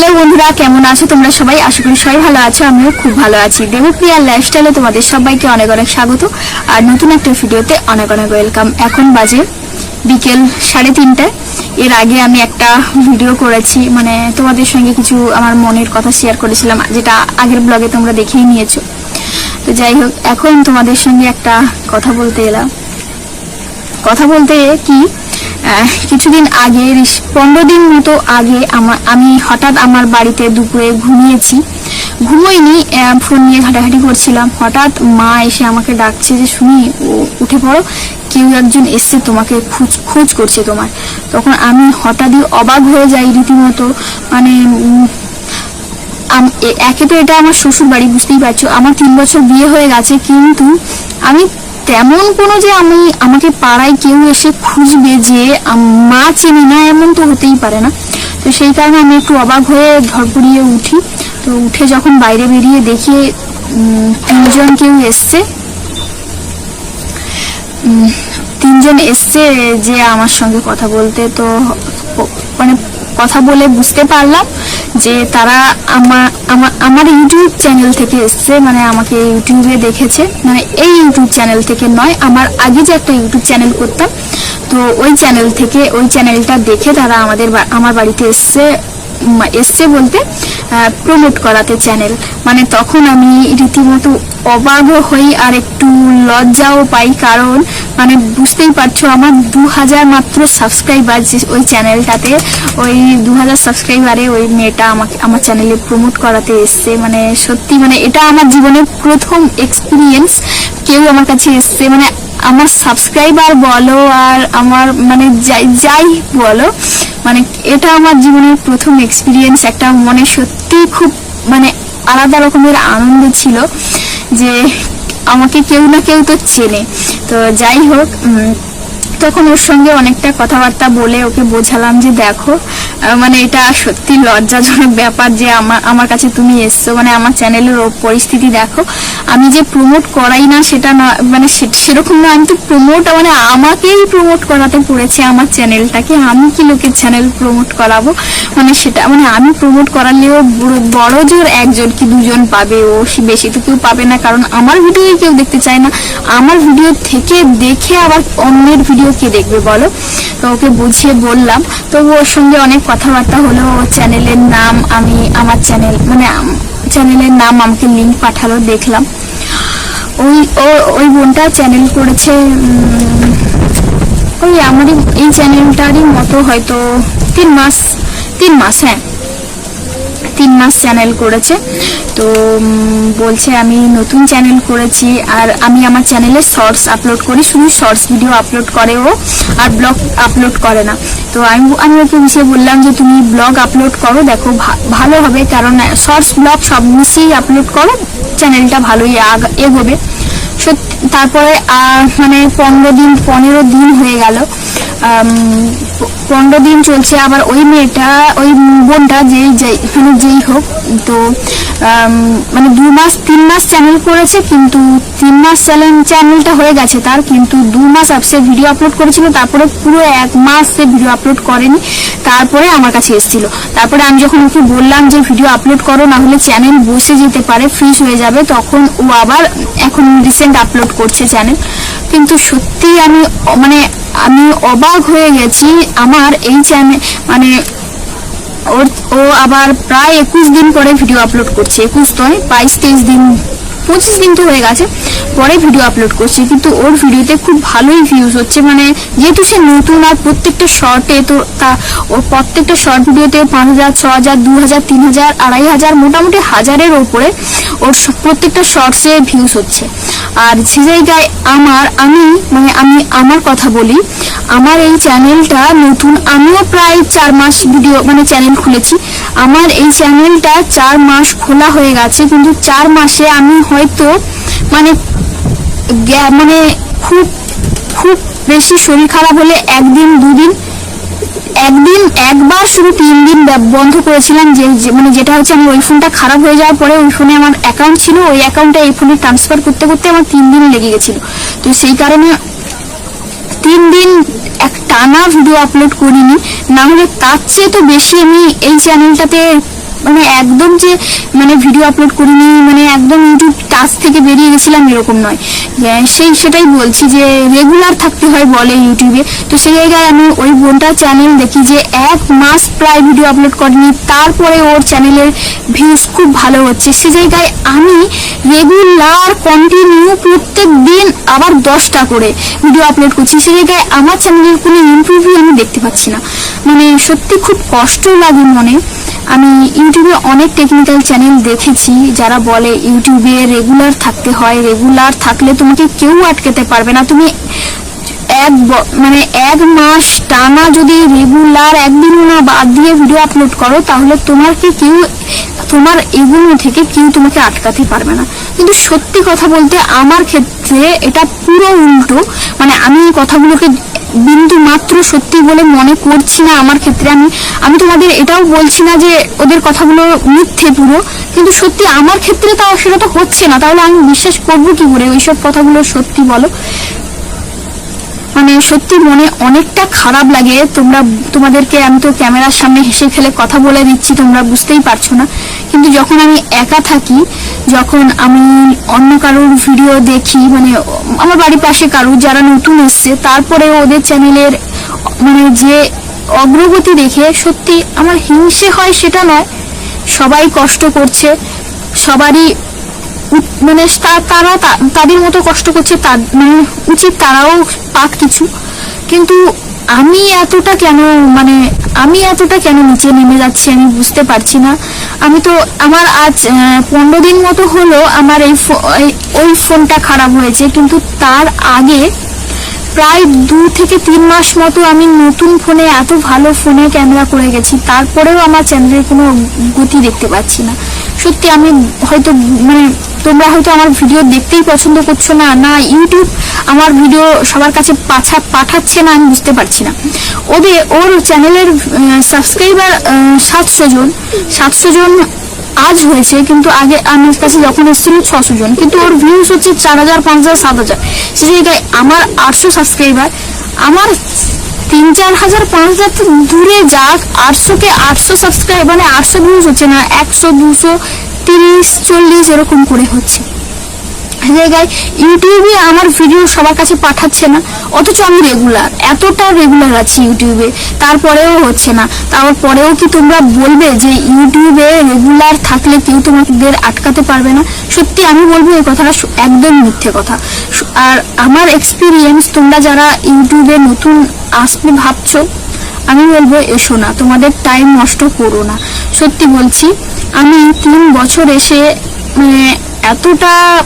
Hello বন্ধুরা, কেমন আছো তোমরা সবাই? আশা করি সবাই ভালো আছো, আমিও খুব ভালো আছি। দেবপ্রিয়া লাইফস্টাইলে তোমাদের সবাইকে অনেক অনেক স্বাগত। আর নতুন একটা ভিডিওতে অনেক অনেক ওয়েলকাম এখন বাজে বিকেল সাড়ে তিনটায় এর আগে আমি একটা ভিডিও করেছি মানে তোমাদের সঙ্গে কিছু আমার মনের কথা শেয়ার করেছিলাম, যেটা আগের ব্লগে তোমরা দেখেই নিয়েছো। তো যাই হোক, এখন তোমাদের সঙ্গে একটা কথা বলতে এলাম। কথা বলতে কি? কিছুদিন আগে পনেরো দিন মতো আগে আমার আমি হঠাৎ আমার বাড়িতে দুপুরে ঘুমিয়েছি। ঘুমোইনি ফোন নিয়ে ঘাটাঘাটি করছিলাম। হঠাৎ মা এসে আমাকে ডাকছে যে শুনি উ- উঠে পড়ো। কেউ একজন এসছে তোমাকে খোঁজ খোঁজ করছে তোমার। তখন আমি হঠাৎই অবাক হয়ে যাই রীতিমতো। মানে একে তো এটা আমার শ্বশুর বাড়ি বুঝতেই পারছ। আমার তিন বছর বিয়ে হয়ে গেছে, কিন্তু আমি তেমন কোনো যে আমি আমাকে পাড়ায় কেউ এসে খুঁজবে যে মা চেনে না, এমন তো হতেই পারে না। তো সেই কারণে আমি একটু অবাক হয়ে ধরপড়িয়ে উঠি। তো উঠে যখন বাইরে বেরিয়ে দেখি তিনজন কেউ এসছে। তিনজন এসছে যে আমার সঙ্গে কথা বলতে। তো মানে কথা বলে বুঝতে পারলাম যে তারা আমার আমার ইউটিউব চ্যানেল থেকে এসছে মানে আমাকে ইউটিউবে দেখেছে। মানে এই ইউটিউব চ্যানেল থেকে নয়, আমার আগে যে একটা ইউটিউব চ্যানেল করতাম, তো ওই চ্যানেল থেকে ওই চ্যানেলটা দেখে তারা আমাদের আমার বাড়িতে এসছে এসছে বলতে। প্রমোট করাতে চ্যানেল মানে তখন আমি রীতিমতো অবাক হই আর একটু লজ্জাও পাই কারণ মানে বুঝতেই পারছ আমার দু হাজার মাত্র সাবস্ক্রাইবার যে ওই চ্যানেলটাতে ওই দু হাজার সাবস্ক্রাইবারে ওই মেয়েটা আমাকে, আমার চ্যানেলে প্রমোট করাতে এসছে। মানে সত্যি মানে এটা আমার জীবনের প্রথম এক্সপিরিয়েন্স কেউ আমার কাছে এসছে মানে আমার সাবস্ক্রাইবার বলো আর আমার মানে যাই যাই বলো মানে এটা আমার জীবনের প্রথম এক্সপিরিয়েন্স একটা মনে সত্যি খুব মানে আলাদা রকমের আনন্দ ছিল যে আমাকে কেউ না কেউ তো চেনে। তো যাই হোক তখন ওর সঙ্গে অনেকটা কথাবার্তা বলে ওকে বোঝালাম যে দেখো মানে এটা সত্যি লজ্জাজনক ব্যাপার যে আমার আমার কাছে তুমি এসছো। মানে আমার চ্যানেলের পরিস্থিতি দেখো, আমি যে প্রমোট করাই না সেটা না মানে সেরকম না, আমি তো প্রমোট মানে আমাকেই প্রমোট করাতে পড়েছে আমার চ্যানেলটাকে। আমি কি লোকের চ্যানেল প্রমোট করাবো? মানে সেটা মানে আমি প্রমোট করালেও বড়- জোর একজন কি দুজন পাবে? ও বেশি তো কেউ পাবে না, কারণ আমার ভিডিওই কেউ দেখতে চায় না। আমার ভিডিও থেকে দেখে আবার অন্যের ভিডিও কে দেখবে বলো? তো ওকে বুঝিয়ে বললাম। তো ওর সঙ্গে অনেক কথাবার্তা হলো। ওর চ্যানেলের নাম আমি আমার চ্যানেল মানে চ্যানেলের নাম আমাকে লিঙ্ক পাঠালো, দেখলাম। ওই, ও- ওই বোনটা চ্যানেল করেছে ওই আমারই, এই চ্যানেলটারই মতো হয়তো তিন মাস তিন মাস হ্যাঁ। তিন মাস চ্যানেল করেছে। তো বলছে আমি নতুন চ্যানেল করেছি আর আমি আমার চ্যানেলে শর্টস আপলোড করি। শুধু শর্টস ভিডিও আপলোড করে ও আর ব্লগ আপলোড করে না। তো আমি আমি ওকে বুঝিয়ে বললাম যে, তুমি ব্লগ আপলোড করো, দেখো ভালো হবে। কারণ শর্টস ব্লগ সব মিশিয়েই আপলোড করো চ্যানেলটা ভালোই এগোবে। সত্যি তারপরে মানে পনেরো দিন পনেরো দিন হয়ে গেল। পনেরো দিন চলছে, আবার ওই মেয়েটা, ওই বোনটা যেই মানে যেই হোক, তো মানে দু মাস, তিন মাস চ্যানেল করেছে, কিন্তু তিন মাস চ্যানেল চ্যানেলটা হয়ে গেছে তার, কিন্তু দু মাস আপসে ভিডিও আপলোড করেছিল, তারপরে পুরো এক মাস সে ভিডিও আপলোড করেনি, তারপরে আমার কাছে এসেছিল। তারপরে আমি যখন ওকে বললাম যে ভিডিও আপলোড করো, না হলে চ্যানেল বসে যেতে পারে ফ্রিজ হয়ে যাবে, তখন ও আবার এখন রিসেন্ট আপলোড করছে চ্যানেল কিন্তু সত্যি আমি মানে আমি অবাক হয়ে গেছি আমার এই চ্যানেল মানে ওর, ও আবার প্রায় একুশ দিন পরে ভিডিও আপলোড করছে। একুশ নয়, বাইশ, তেইশ দিন পঁচিশ দিন তো হয়ে গেছে, পরে ভিডিও আপলোড করছে, কিন্তু ওর ভিডিওতে খুব ভালোই ভিউজ হচ্ছে মানে যেহেতু সে নতুন আর প্রত্যেকটা শর্টে তো তা ওর প্রত্যেকটা শর্ট ভিডিওতে পাঁচ হাজার ছ হাজার দু হাজার, তিন হাজার, আড়াই হাজার, মোটামুটি হাজারের ওপরে ওর প্রত্যেকটা শর্টসে ভিউজ হচ্ছে। আর সে জায়গায় আমার, আমি মানে আমি আমার কথা বলি, আমার এই চ্যানেলটা নতুন, আমিও প্রায় চার মাস ভিডিও মানে চ্যানেল খুলেছি, আমার এই চ্যানেলটা চার মাস খোলা হয়ে গেছে, কিন্তু চার মাসে আমি হয়তো মানে মানে খুব খুব বেশি শরীর খারাপ হলে একদিন, দুদিন, একদিন, একবার শুধু তিন দিন বন্ধ করেছিলাম যে মানে যেটা হচ্ছে আমার ওই ফোনটা খারাপ হয়ে যাওয়ার পরে ওই ফোনে আমার অ্যাকাউন্ট ছিল, ওই অ্যাকাউন্টে এই ফোনে ট্রান্সফার করতে করতে আমার তিন দিন লেগে গেছিল। তো সেই কারণে তিন দিন এক টানা ভিডিও আপলোড করিনি, না হলে তার চেয়ে তো বেশি আমি এই চ্যানেলটাতে মানে একদম যে মানে ভিডিও আপলোড করিনি মানে একদম ইউটিউব টাচ থেকে বেরিয়ে গেছিলাম এরকম নয়। সেই সেটাই বলছি যে রেগুলার থাকতে হয় বলে ইউটিউবে তো সেই জায়গায় আমি ওই বোনটার চ্যানেল দেখি যে এক মাস প্রায় ভিডিও আপলোড করেনি, তারপরে ওর চ্যানেলের ভিউজ খুব ভালো হচ্ছে। সে জায়গায় আমি রেগুলার কন্টিনিউ প্রত্যেক দিন আবার দশটা করে ভিডিও আপলোড করছি। সে জায়গায় আমার চ্যানেলের কোনো ইমপ্রুভই আমি দেখতে পাচ্ছি না। মানে সত্যি খুব কষ্ট লাগে মনে। আমি ইউটিউবে অনেক টেকনিক্যাল চ্যানেল দেখেছি যারা বলে ইউটিউবে রেগুলার থাকতে হয় রেগুলার থাকলে তোমাকে কেউ আটকাতে পারবে না। তুমি এক মানে এক মাস টানা যদি রেগুলার একদিনও না বাদ দিয়ে ভিডিও আপলোড করো, তাহলে তোমার কি কেউ, তোমার এগুলো থেকে কেউ তোমাকে আটকাতে পারবে না। কিন্তু সত্যি কথা বলতে আমার ক্ষেত্রে এটা পুরো উল্টো। মানে আমি এই কথাগুলোকে বিন্দু মাত্র সত্যি বলে মনে করছি না আমার ক্ষেত্রে। আমি আমি তোমাদের এটাও বলছি না যে ওদের কথাগুলো মিথ্যে পুরো, কিন্তু সত্যি আমার ক্ষেত্রে তাও সেটা তো হচ্ছে না। তাহলে আমি বিশ্বাস করব কি করে ওইসব কথাগুলো সত্যি বলো? মানে সত্যি মনে অনেকটা খারাপ লাগে। তোমরা, তোমাদেরকে আমি তো ক্যামেরার সামনে হেসে খেলে কথা বলে দিচ্ছি, তোমরা বুঝতেই পারছ না। কিন্তু যখন আমি একা থাকি, যখন আমি অন্য কারোর ভিডিও দেখি মানে আমার বাড়ির পাশে কারোর যারা নতুন এসছে তারপরে ওদের চ্যানেলের মানে যে অগ্রগতি দেখে সত্যি আমার হিংসে হয় সেটা নয়। সবাই কষ্ট করছে, সবারই মানে তারা তাদের মতো কষ্ট করছে তার মানে উচিত তারাও পাক কিছু। কিন্তু আমি এতটা কেন মানে আমি এতটা কেন নিচে নেমে যাচ্ছি আমি বুঝতে পারছি না। আমি তো আমার আজ পনেরো দিন মতো হলো আমার এই- ওই ফোনটা খারাপ হয়েছে। কিন্তু তার আগে প্রায় দু থেকে তিন মাস মতো আমি নতুন ফোনে এত ভালো ফোনে ক্যামেরা করে গেছি, তারপরেও আমার চ্যানেলের কোনো গতি দেখতে পাচ্ছি না। সত্যি আমি হয়তো মানে তোমরা হয়তো আমার ভিডিও দেখতেই পছন্দ করছ না না ইউটিউব আমার ভিডিও সবার কাছে পাঠা পাঠাচ্ছে না, আমি বুঝতে পারছি না। ওদের, ওর চ্যানেলের সাবস্ক্রাইবার সাতশো জন। সাতশো জন আজ হয়েছে, কিন্তু আগে আমার কাছে যখন এসেছিল ছশো জন। কিন্তু ওর ভিউজ হচ্ছে চার হাজার, পাঁচ হাজার, সাত হাজার। সে জায়গায় আমার আটশো সাবস্ক্রাইবার আমার তিন, চার হাজার, পাঁচ হাজার দূরে যাক, আটশোকে আটশো সাবস্ক্রাইব মানে আটশো ভিউজ হচ্ছে না, একশো, দুশো তিরিশ, চল্লিশ এরকম করে হচ্ছে। জায়গায় ইউটিউবে আমার ভিডিও সবার কাছে পাঠাচ্ছে না, অথচ আমি রেগুলার এতটা রেগুলার আছি ইউটিউবে, তারপরেও হচ্ছে না। তারপরেও কি তোমরা বলবে যে ইউটিউবে রেগুলার থাকলে কেউ তোমাদের আটকাতে পারবে না? সত্যি আমি বলব এই কথাটা একদম মিথ্যে কথা। আর আমার এক্সপিরিয়েন্স তোমরা যারা ইউটিউবে নতুন আসতে ভাবছ, আমি বলব এসো না, তোমাদের টাইম নষ্ট করো না। সত্যি বলছি, আমি তিন বছর এসে মানে এতটা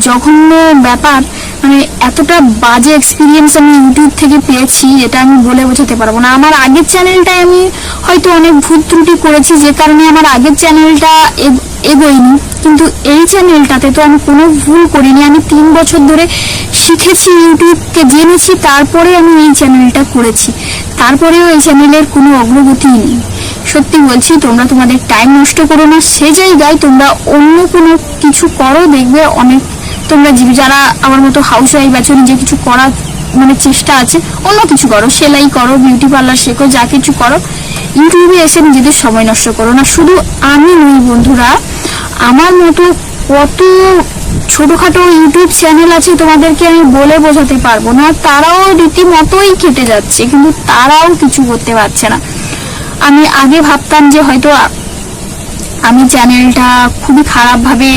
জঘন্য ব্যাপার মানে এতটা বাজে এক্সপিরিয়েন্স আমি ইউটিউব থেকে পেয়েছি যেটা আমি বলে বোঝাতে পারব না। আমার আগের চ্যানেলটায় আমি হয়তো অনেক ভুল ত্রুটি করেছি, যে কারণে আমার আগের চ্যানেলটা এগ- এগোয়নি। কিন্তু এই চ্যানেলটাতে তো আমি কোনো ভুল করিনি। আমি তিন বছর ধরে শিখেছি ইউটিউবকে জেনেছি, তারপরে আমি এই চ্যানেলটা করেছি। তারপরেও এই চ্যানেলের কোনো অগ্রগতি নেই। সত্যি বলছি, তোমরা তোমাদের টাইম নষ্ট করো না। সে জায়গায় তোমরা অন্য কোনো কিছু করো, দেখবে অনেক তোমরা যারা আমার মতো হাউস ওয়াইফ আছো, নিজে কিছু করার মানে চেষ্টা আছে, অন্য কিছু করো। সেলাই করো বিউটি পার্লার শেখো, যা কিছু করো। ইউটিউবে এসে নিজেদের সময় নষ্ট করো না। শুধু আমি নই বন্ধুরা, আমার মতো কত ছোটখাটো ইউটিউব চ্যানেল আছে, তোমাদেরকে আমি বলে বোঝাতে পারব না। তারাও রীতিমতোই কেটে যাচ্ছে, কিন্তু তারাও কিছু করতে পারছে না। আমি আগে ভাবতাম যে হয়তো আমি চ্যানেলটা খুবই খারাপভাবে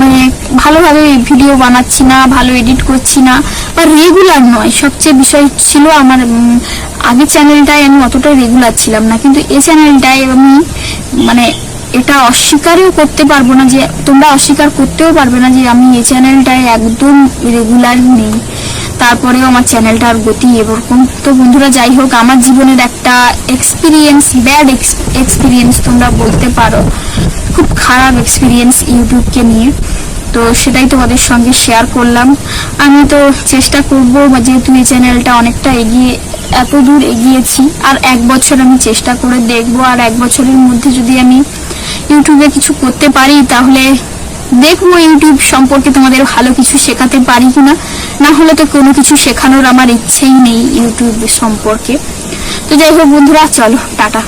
মানে ভালোভাবে ভিডিও বানাচ্ছি না, ভালো এডিট করছি না, বা রেগুলার নয়। সবচেয়ে বিষয় ছিল আমার আগের চ্যানেলটায় আমি অতটা রেগুলার ছিলাম না, কিন্তু এই চ্যানেলটায় আমি মানে এটা অস্বীকারও করতে পারব না যে, তোমরা অস্বীকার করতেও পারবে না যে আমি এই চ্যানেলটায় একদম রেগুলার নেই। তারপরেও আমার চ্যানেলটার গতি এরকম। তো বন্ধুরা, যাই হোক, আমার জীবনের একটা এক্সপিরিয়েন্স ব্যাড এক্সপিরিয়েন্স তোমরা বলতে পারো। খুব খারাপ এক্সপিরিয়েন্স ইউটিউবকে নিয়ে। তো সেটাই তোমাদের সঙ্গে শেয়ার করলাম। আমি তো চেষ্টা করব যেহেতু এই চ্যানেলটা অনেকটা এগিয়ে, এত দূর এগিয়েছি, আর এক বছর আমি চেষ্টা করে দেখব, আর এক বছরের মধ্যে যদি আমি ইউটিউবে কিছু করতে পারি, তাহলে দেখব ইউটিউব সম্পর্কে তোমাদের ভালো কিছু শেখাতে পারি কিনা। না হলে তো কোনো কিছু শেখানোর আমার ইচ্ছেই নেই ইউটিউব সম্পর্কে। তো যাই হোক বন্ধুরা, চলো, টাটা।